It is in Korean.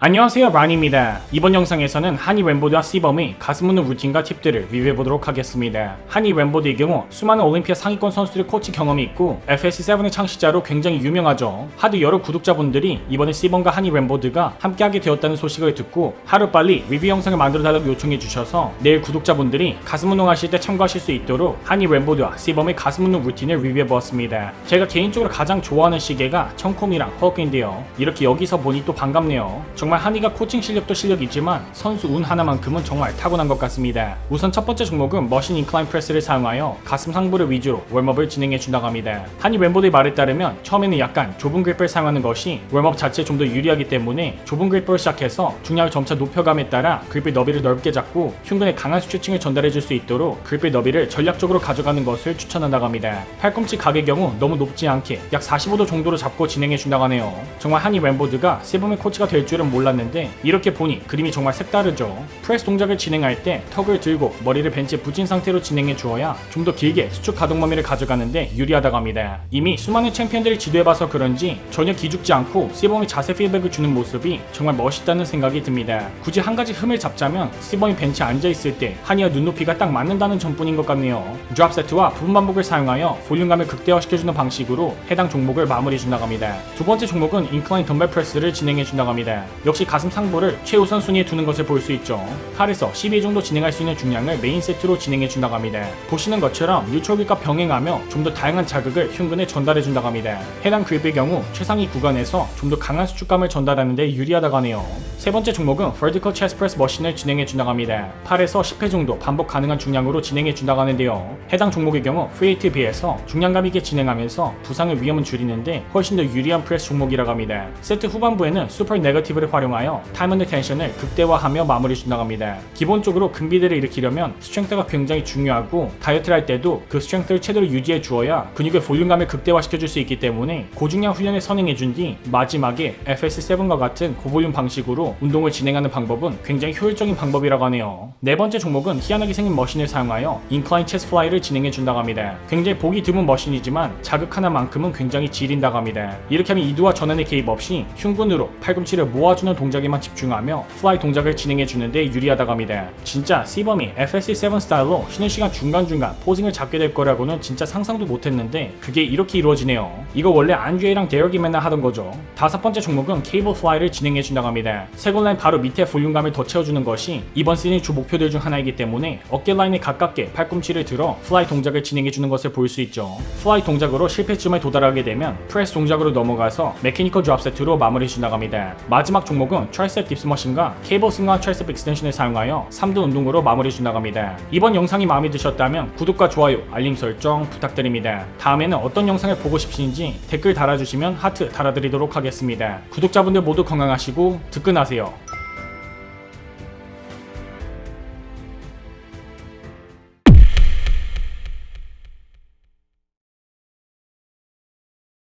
안녕하세요 라니입니다. 이번 영상에서는 한이 웬보드와 시범의 가슴 웃는 루틴과 팁들을 리뷰해보도록 하겠습니다. 한이 웬보드의 경우 수많은 올림피아 상위권 선수들의 코치 경험이 있고 FS7의 창시자로 굉장히 유명하죠. 하드 여러 구독자분들이 이번에 시범과 한이 웬보드가 함께하게 되었다는 소식을 듣고 하루빨리 리뷰 영상을 만들어달라고 요청해 주셔서 내일 구독자분들이 가슴 운동하실 때 참고하실 수 있도록 한이 웬보드와 시범의 가슴 웃는 루틴을 리뷰해보았습니다. 제가 개인적으로 가장 좋아하는 시계가 청콤이랑 허그인데요. 이렇게 여기서 보니 또 반갑네요. 정말 한이가 코칭 실력도 실력이지만 선수 운 하나만큼은 정말 타고난 것 같습니다. 우선 첫 번째 종목은 머신 인클라인 프레스를 사용하여 가슴 상부를 위주로 웜업을 진행해 준다고 합니다. 한이 멤버들의 말에 따르면 처음에는 약간 좁은 그립을 사용하는 것이 웜업 자체에 좀 더 유리하기 때문에 좁은 그립을 시작해서 중량을 점차 높여감에 따라 그립의 너비를 넓게 잡고 흉근에 강한 스트레칭을 전달해 줄 수 있도록 그립의 너비를 전략적으로 가져가는 것을 추천한다고 합니다. 팔꿈치 각의 경우 너무 높지 않게 약 45도 정도로 잡고 진행해 준다고 하네요. 정말 한이 멤버드가 세범의 코치가 될 줄은 몰랐는데 이렇게 보니 그림이 정말 색다르죠. 프레스 동작을 진행할 때 턱을 들고 머리를 벤치에 붙인 상태로 진행해 주어야 좀 더 길게 수축 가동 범위를 가져가는데 유리하다고 합니다. 이미 수많은 챔피언들을 지도해봐서 그런지 전혀 기죽지 않고 시범이 자세 피드백을 주는 모습이 정말 멋있다는 생각이 듭니다. 굳이 한 가지 흠을 잡자면 시범이 벤치에 앉아있을 때 한이와 눈높이가 딱 맞는다는 점뿐인 것 같네요. 드랍 세트와 부분 반복을 사용하여 볼륨감을 극대화시켜주는 방식으로 해당 종목을 마무리해준다고 합니다. 두 번째 종목은 인클라인 덤벨 프레스를 진행해준다고 합니다. 역시 가슴 상부를 최우선 순위에 두는 것을 볼 수 있죠. 8에서 12 정도 진행할 수 있는 중량을 메인 세트로 진행해 준다고 합니다. 보시는 것처럼 뉴트럴과 병행하며 좀 더 다양한 자극을 흉근에 전달해 준다고 합니다. 해당 그립의 경우 최상위 구간에서 좀 더 강한 수축감을 전달하는 데 유리하다고 하네요. 세 번째 종목은 vertical chest press 머신을 진행해 준다고 합니다. 8에서 10회 정도 반복 가능한 중량으로 진행해 준다고 하는데요. 해당 종목의 경우 프레이트에 비해서 중량감 있게 진행하면서 부상의 위험은 줄이는데 훨씬 더 유리한 프레스 종목이라고 합니다. 세트 후반부에는 슈퍼 네거티브를 활용 하여 타임 언더 텐션을 극대화하며 마무리해준다고 합니다. 기본적으로 근비대를 일으키려면 스트렝스가 굉장히 중요하고 다이어트를 할 때도 그 스트렝스를 최대로 유지해 주어야 근육의 볼륨감을 극대화시켜줄 수 있기 때문에 고중량 훈련을 선행해 준 뒤 마지막에 FS7과 같은 고볼륨 방식으로 운동을 진행하는 방법은 굉장히 효율적인 방법이라고 하네요. 네 번째 종목은 희한하게 생긴 머신을 사용하여 인클라인 체스 플라이를 진행해 준다고 합니다. 굉장히 보기 드문 머신이지만 자극 하나만큼은 굉장히 지린다고 합니다. 이렇게 하면 이두와 전환의 개입 없이 흉근으로 팔꿈치를 모아주는 동작에만 집중하며 플라이 동작을 진행해 주는데 유리하다고 합니다. 진짜 시범이 FSC7 스타일로 쉬는 시간 중간중간 포징을 잡게 될 거라고는 진짜 상상도 못했는데 그게 이렇게 이루어지네요. 이거 원래 안주에랑 대역이 맨날 하던 거죠. 다섯 번째 종목은 케이블 플라이를 진행해 준다고 합니다. 세골 라인 바로 밑에 볼륨감을 더 채워주는 것이 이번 시즌의 주 목표들 중 하나이기 때문에 어깨 라인에 가깝게 팔꿈치를 들어 플라이 동작을 진행해 주는 것을 볼 수 있죠. 플라이 동작으로 실패쯤에 도달하게 되면 프레스 동작으로 넘어가서 메케니컬 드랍 세트로 마무리해 준다고 합니다. 마지막 종 목은 트라이셉 딥스 머신과 케이블 승과 트라이셉 익스텐션을 사용하여 3등 운동으로 마무리해 준다고 합니다. 이번 영상이 마음에 드셨다면 구독과 좋아요, 알림 설정 부탁드립니다. 다음에는 어떤 영상을 보고 싶으신지 댓글 달아주시면 하트 달아드리도록 하겠습니다. 구독자분들 모두 건강하시고 득근하세요.